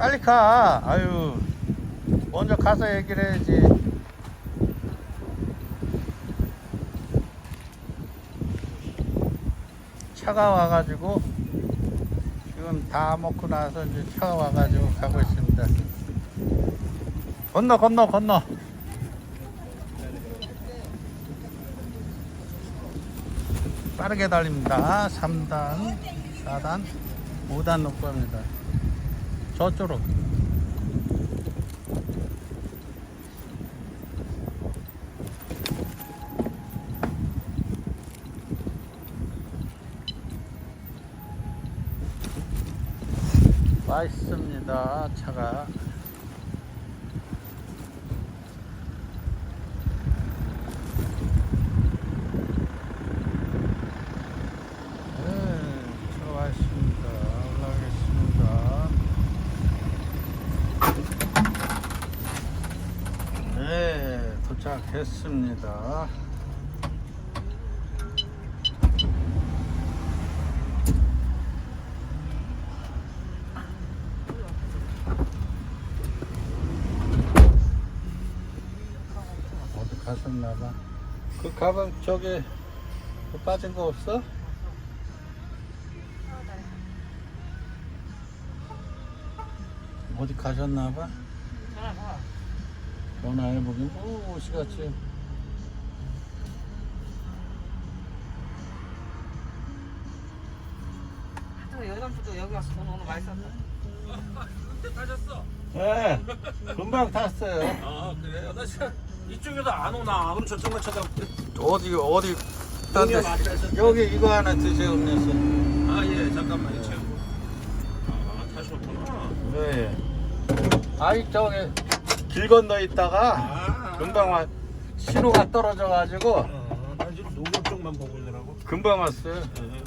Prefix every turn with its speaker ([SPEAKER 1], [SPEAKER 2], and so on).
[SPEAKER 1] 빨리 가. 아유. 먼저 가서 얘기를 해야지. 차가 와가지고 지금 다 먹고 나서 이제 차가 와가지고 가고 있습니다. 건너 건너 건너. 빠르게 달립니다. 3단, 4단, 5단 놓고 갑니다. 저쪽으로. 맛있습니다. 차가. 네, 차가 맛있습니다. 올라가겠습니다. 네, 도착했습니다. 어디 가셨나봐. 그 가방 저기 그 빠진 거 없어? 어디 가셨나봐. 전화해 보긴 뭐 옷이같이.
[SPEAKER 2] 하여튼 여담주도 여기 와서 돈 오늘 많이 썼다.
[SPEAKER 3] 타셨어?
[SPEAKER 1] 네, 금방 탔어요.
[SPEAKER 3] 아 그래요? 나 진짜 이쪽에도 안 오나? 그럼 저쪽만 쳐다볼게.
[SPEAKER 1] 어디 어디 딴 데. 여기 이거 하나 드세요, 음료수.
[SPEAKER 3] 아예 잠깐만요 채우고. 아 타셨구나.
[SPEAKER 1] 네. 아이 저기 길 건너 있다가
[SPEAKER 3] 아
[SPEAKER 1] 금방 와 신호가 떨어져가지고
[SPEAKER 3] 어, 나 지금 노면 쪽만 보고 있느라고.
[SPEAKER 1] 금방 왔어요.
[SPEAKER 3] 예.